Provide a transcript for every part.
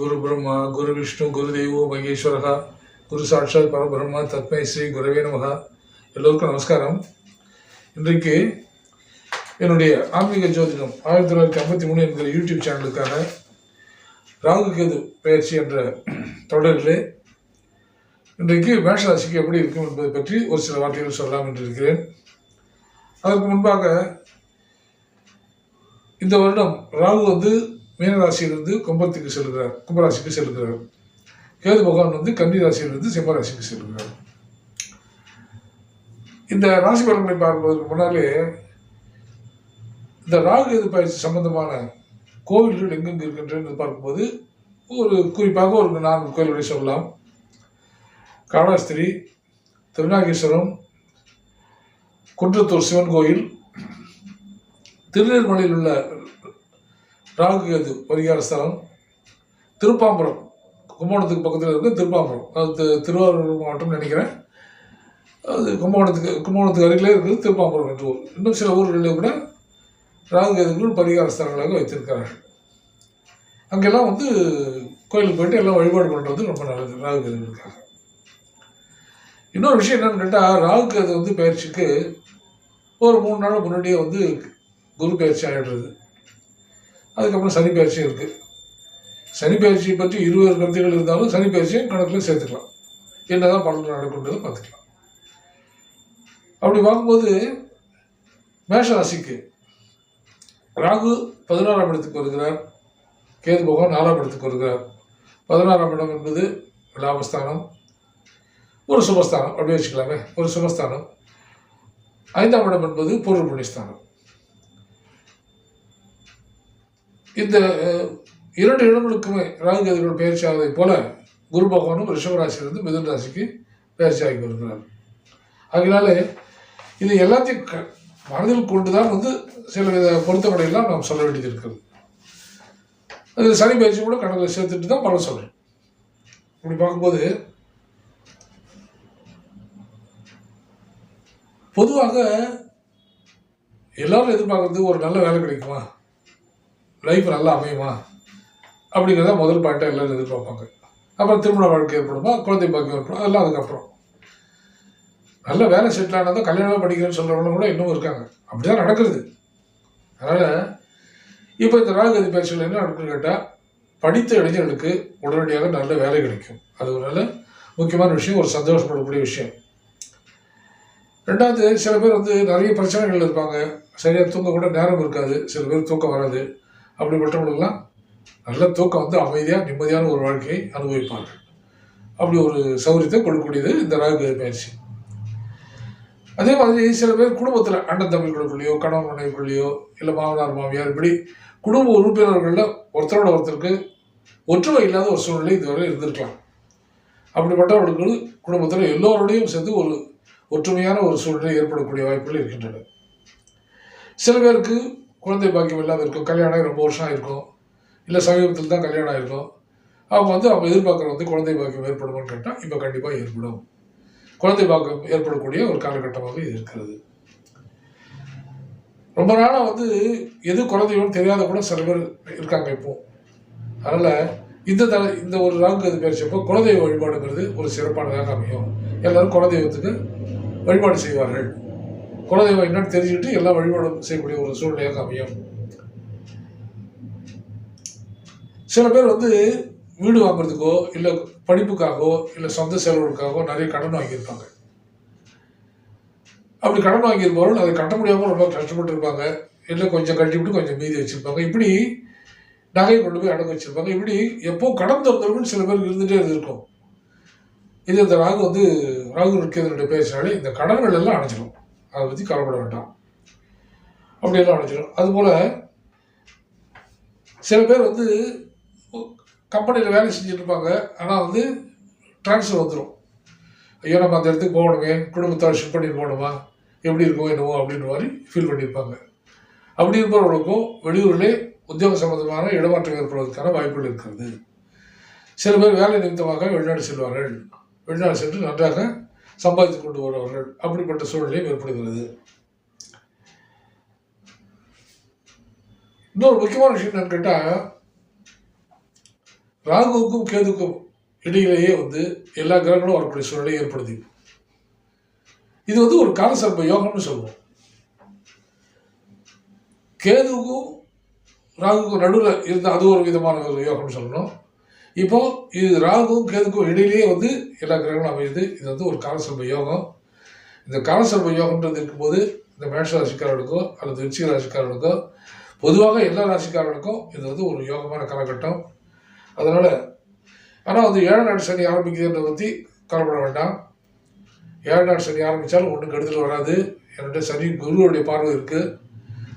குரு பிரம்மா குரு விஷ்ணு குரு தெய்வோ மகேஸ்வரகா குரு சாட்சாத் பரபிரம்மா தத்மை ஸ்ரீ குருவே நமகா எல்லோருக்கும் நமஸ்காரம். இன்றைக்கு என்னுடைய ஆன்மீக ஜோதிடம் ஆயிரத்தி தொள்ளாயிரத்தி ஐம்பத்தி மூணு என்கிற யூடியூப் சேனலுக்கான ராகு கேது பயிற்சி என்ற தொடரிலே இன்றைக்கு மேஷராசிக்கு எப்படி இருக்கும் என்பது பற்றி ஒரு சில வார்த்தைகள் சொல்லலாம் என்று இருக்கிறேன். அதற்கு முன்பாக இந்த வருடம் ராகு வந்து மீனராசியிலிருந்து கும்பத்துக்கு செல்கிறார் கும்பராசிக்கு செல்கிறார். கேது பகவான் வந்து கன்னி ராசியிலிருந்து சிம்மராசிக்கு செல்கிறார். இந்த ராசி பலன்களை பார்ப்பதற்கு முன்னாலே இந்த ராகு எது பயிற்சி சம்பந்தமான கோவில்கள் எங்கெங்கு இருக்கின்றன பார்க்கும்போது ஒரு குறிப்பாக ஒரு நான்கு கோயில்களை சொல்லலாம். காளாஸ்திரி திருநாகேஸ்வரம் குன்றத்தூர் சிவன் கோயில் திருநெல்மலையில் உள்ள ராகுகேது பரிகார ஸ்தலம் திருப்பாம்புரம் கும்பகோணத்துக்கு பக்கத்தில் இருக்க திருப்பாம்புரம் அது திருவாரூர் மாவட்டம் நினைக்கிறேன். அது கும்பகோணத்துக்கு கும்பகோணத்துக்கு அருகிலே இருக்குது திருப்பாம்பரம் என்ற ஊர். இன்னும் சில ஊர்களிலே கூட ராகுகேதுக்குள் பரிகார ஸ்தலங்களாக வைத்திருக்கிறார்கள். அங்கெல்லாம் வந்து கோயிலுக்கு போயிட்டு எல்லாம் வழிபாடு பண்ணுறது ரொம்ப நல்லது ராகுகேதுகளுக்காக இன்னொரு விஷயம் என்னென்னு கேட்டால் ராகுகேது வந்து பயிற்சிக்கு ஒரு மூணு நாள் முன்னாடியே வந்து குரு பயிற்சி ஆகிடுறது அதுக்கப்புறம் சனி பயிற்சியும் இருக்குது சனி பயிற்சியை பற்றி இருபது கருத்துகள் இருந்தாலும் சனி பயிற்சியும் கணக்கில் சேர்த்துக்கலாம். என்னதான் பலன் நடக்குன்றதை பார்த்துக்கலாம். அப்படி பார்க்கும்போது மேஷராசிக்கு ராகு பதினாறாம் இடத்துக்கு வருகிறார். கேது பகவான் நாலாம் இடத்துக்கு வருகிறார். பதினாறாம் இடம் என்பது லாபஸ்தானம். ஒரு சுபஸ்தானம் அப்படி வச்சுக்கலாமே. ஒரு சுபஸ்தானம். ஐந்தாம் இடம் என்பது பூர்வ புண்ணியஸ்தானம். இந்த இரண்டு இடங்களுக்குமே ராகுகதிகள் பயிற்சி ஆவதைப் போல குரு பகவானும் ரிஷபராசியிலிருந்து மிதன் ராசிக்கு பயிற்சி ஆகி வருகிறார். அதனால இது எல்லாத்தையும் க- மனதில் கொண்டுதான் வந்து சில வித பொருத்தங்களை நாம் சொல்ல வேண்டியது இருக்கிறது அதில் சனி பயிற்சி கூட கடலில் சேர்த்துட்டு தான் பலன் சொல்கிறேன் இப்படி பார்க்கும்போது பொதுவாக எல்லாரும் எதிர்பார்க்கறது ஒரு நல்ல வேலை கிடைக்குமா? லைஃப் நல்லா அமையுமா? அப்படிங்கிறத முதல் பாயிண்ட்டாக எல்லோரும் எதிர்பார்ப்பாங்க. அப்புறம் திருமண வாழ்க்கை ஏற்படுமா? குழந்தை பாக்கியம் ஏற்படும். அதெல்லாம் அதுக்கப்புறம். நல்ல வேலை செட்டில் ஆனதும் கல்யாணமே படிக்கிறேன்னு சொல்கிறவங்க கூட இன்னும் இருக்காங்க. அப்படி தான் நடக்கிறது அதனால் இப்போ இந்த ராகுகதி பயிற்சியில் என்ன நடக்குன்னு கேட்டால் படித்த இளைஞர்களுக்கு உடனடியாக நல்ல வேலை கிடைக்கும். அது ஒரு நல்ல முக்கியமான விஷயம் ஒரு சந்தோஷப்படக்கூடிய விஷயம். ரெண்டாவது சில பேர் வந்து நிறைய பிரச்சனைகள் இருப்பாங்க. சரியாக தூங்க கூட நேரம் இருக்காது. சில பேர் தூக்கம் வராது. அப்படிப்பட்டவங்களுக்கெல்லாம் நல்ல தூக்கம் வந்து அமைதியாக நிம்மதியான ஒரு வாழ்க்கையை அனுபவிப்பார்கள். அப்படி ஒரு சௌகரியத்தை கொடுக்கக்கூடியது இந்த ராகு பயிற்சி. அதே மாதிரி சில பேர் குடும்பத்தில் அண்ணன் தம்பிகளுக்குள்ளேயோ கணவன் மனைவிக்குள்ளேயோ இல்லை மாமனார் மாமியார் இப்படி குடும்ப உறுப்பினர்களில் ஒருத்தரோட ஒருத்தருக்கு ஒற்றுமை இல்லாத ஒரு சூழ்நிலை இதுவரை இருந்திருக்கலாம். அப்படிப்பட்டவர்களுக்கு குடும்பத்தில் எல்லோருடையும் சேர்ந்து ஒரு ஒற்றுமையான ஒரு சூழ்நிலை ஏற்படக்கூடிய வாய்ப்புகள் இருக்கின்றன. சில பேருக்கு குழந்தை பாக்கியம் இல்லாமல் இருக்கும் கல்யாணம் ஆகி ரொம்ப வருஷம் ஆயிருக்கும். இல்லை சமீபத்தில் தான் கல்யாணம் ஆயிருக்கும். அவங்க வந்து அவங்க எதிர்பார்க்குற வந்து குழந்தை பாக்கியம் ஏற்படுமான்னு கேட்டால் இப்போ கண்டிப்பாக ஏற்படும். குழந்தை பாக்கியம் ஏற்படக்கூடிய ஒரு காலகட்டமாக இது இருக்கிறது. ரொம்ப நாளாக வந்து எது குழந்தையோன்னு தெரியாத கூட சில பேர் இருக்காங்க இப்போ. அதனால் இந்த த இந்த ஒரு ராகு அது பேசியப்போ குலதெய்வ வழிபாடுங்கிறது ஒரு சிறப்பானதாக அமையும். எல்லாரும் குலதெய்வத்துக்கு வழிபாடு செய்வார்கள். குலதெய்வம் என்னன்னு தெரிஞ்சுக்கிட்டு எல்லாம் வழிபாடும் செய்யக்கூடிய ஒரு சூழ்நிலையாக அமையும். சில பேர் வந்து வீடு வாங்குறதுக்கோ இல்லை படிப்புக்காகவோ இல்லை சொந்த செலவுகளுக்காகவோ நிறைய கடன் வாங்கியிருப்பாங்க. அப்படி கடன் வாங்கியிருப்பவர்கள் அதை கட்ட முடியாமல் ரொம்ப கஷ்டப்பட்டு இருப்பாங்க. இல்லை கொஞ்சம் கட்டிவிட்டு கொஞ்சம் மீதி வச்சுருப்பாங்க. இப்படி நகையை கொண்டு போய் அடகு வச்சிருப்பாங்க. இப்படி எப்போ கடன் திறந்தவர்கள் சில பேருக்கு இருந்துகிட்டே இருந்திருக்கும் இது இந்த ராகு வந்து ராகு இருக்கிறதுடைய பேசினாலே இந்த கடன்கள் எல்லாம் அடைஞ்சிடும் அதை பற்றி கவலைப்பட வேண்டாம். அப்படியெல்லாம் அடைச்சிடும் அதுபோல் சில பேர் வந்து கம்பெனியில் வேலை செஞ்சுட்டு இருப்பாங்க. ஆனால் வந்து ட்ரான்ஸ்ஃபர் வந்துடும் ஐயோ நம்ம அந்த இடத்துக்கு போகணுமே. குடும்பத்தால் ஷிஃப்ட் பண்ணி போகணுமா? எப்படி இருக்கோ என்னவோ அப்படின்ற மாதிரி ஃபீல் பண்ணியிருப்பாங்க. அப்படி இருப்பவர்களுக்கும் வெளியூரிலே உத்தியோக சம்பந்தமான இடமாற்றம் ஏற்படுவதற்கான வாய்ப்புகள் இருக்கிறது. சில பேர் வேலை நிமித்தமாக வெளிநாடு செல்வார்கள். வெளிநாடு சென்று நன்றாக சம்பாதித்து கொண்டு வருவார்கள். அப்படிப்பட்ட சூழ்நிலையும் ஏற்படுகிறது. இன்னொரு முக்கியமான விஷயம் என்னன்னு கேட்டால் ராகுவுக்கும் கேதுக்கும் இடையிலேயே வந்து எல்லா கிரகங்களும் வரக்கூடிய சூழ்நிலை ஏற்படுது. இது வந்து ஒரு காலசர்ப யோகம்னு சொல்லுவோம். கேதுவுக்கும் ராகுக்கும் நடுவில் இருந்தால் அது ஒரு விதமான ஒரு யோகம்னு சொல்லணும். இப்போ இது ராகுவும் கேதுக்கும் இடையிலேயே வந்து எல்லா கிரகங்களும் அமையுது. இது வந்து ஒரு காலசர்ப யோகம். இந்த காலசர்ப யோகம்ன்றது இருக்கும்போது இந்த மேஷ ராசிக்காரர்களுக்கோ அல்லது விச்சிக ராசிக்காரர்களுக்கோ பொதுவாக எல்லா ராசிக்காரர்களுக்கும் இது வந்து ஒரு யோகமான காலகட்டம். அதனால் ஆனால் வந்து ஏழு நாடு சனி ஆரம்பிக்கிறத பற்றி கவலைப்பட வேண்டாம். ஏழு நாடு சனி ஆரம்பித்தாலும் ஒன்றும் கெடுதல் வராது. என்னுடைய சனி குருவுடைய பார்வை இருக்குது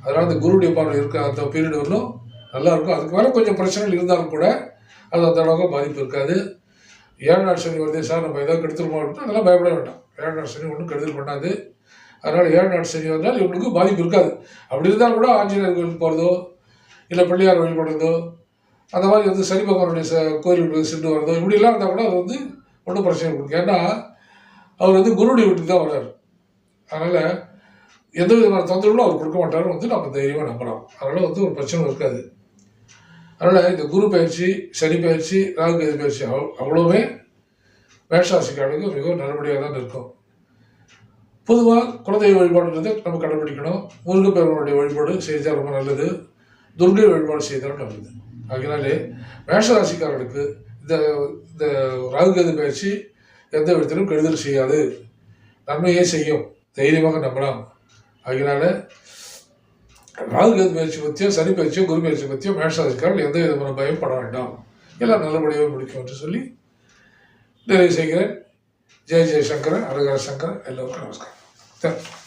அதனால் அந்த குருவுடைய பார்வை இருக்க அந்த பீரியட் வரலும் நல்லா இருக்கும். அதுக்கு மேலே கொஞ்சம் பிரச்சனைகள் இருந்தாலும் கூட அது அந்த அளவுக்கு பாதிப்பு இருக்காது. ஏழு சனி வருதே சார் நம்ம ஏதாவது கெடுத்துருமோ அப்படின்னா அதெல்லாம் பயப்பட வேண்டாம். ஏழு நாள் சனி ஒன்றும் கெடுதல் பண்ணாது. அதனால் ஏழு நாள் சனி வந்தால் இவங்களுக்கு பாதிப்பு இருக்காது. அப்படி இருந்தாலும் கூட ஆஞ்சநேயர் கோயிலுக்கு போகிறதோ இல்லை பிள்ளையார் வழிபடுறதோ அந்த மாதிரி வந்து சனி பகவானுடைய ச கோயிலுக்கு சென்று வரதோ இப்படிலாம் இருந்தால் கூட அது வந்து ஒன்றும் பிரச்சனை கொடுக்கும் ஏன்னா அவர் வந்து குருடைய வீட்டுக்கு தான் வர்றார். அதனால் எந்த விதமான தொந்தரவுகளும் அவர் கொடுக்க மாட்டாருன்னு வந்து நம்ம தைரியமாக நம்பலாம். அதனால் வந்து ஒரு பிரச்சனை இருக்காது. அதனால் இந்த குரு பயிற்சி சனி பயிற்சி ராகு கேது பயிற்சி அவ் அவ்வளோவே மேஷராசிக்காரர்களுக்கு மிகவும் நல்லபடியாக தான் இருக்கும். பொதுவாக குலதெய்வ வழிபாடுன்றதை நம்ம கடைபிடிக்கணும். முருகப்பெருமானுடைய வழிபாடு செய்தால் ரொம்ப நல்லது. துர்கை வழிபாடு செய்தாலும் நல்லது. ஆகினாலே மேஷராசிக்காரர்களுக்கு இந்த இந்த ராகுகேது பயிற்சி எந்த விதத்திலும் கெடுதல் செய்யாது. நன்மையே செய்யும். தைரியமாக நம்பலாம். ராகு கேது பயிற்சி பற்றியோ சனி பயிற்சியோ குரு பயிற்சி பற்றியோ மேஷராசிக்காரர்கள் எந்த விதமான பயப்பட வேண்டாம். எல்லாம் நல்லபடியாக முடிக்கும் என்று சொல்லி நிறைவு செய்கிறேன். ஜெய் ஜெயசங்கரன் அழகர சங்கரன் எல்லோருக்கும் நமஸ்காரம். தேங்க்யூ.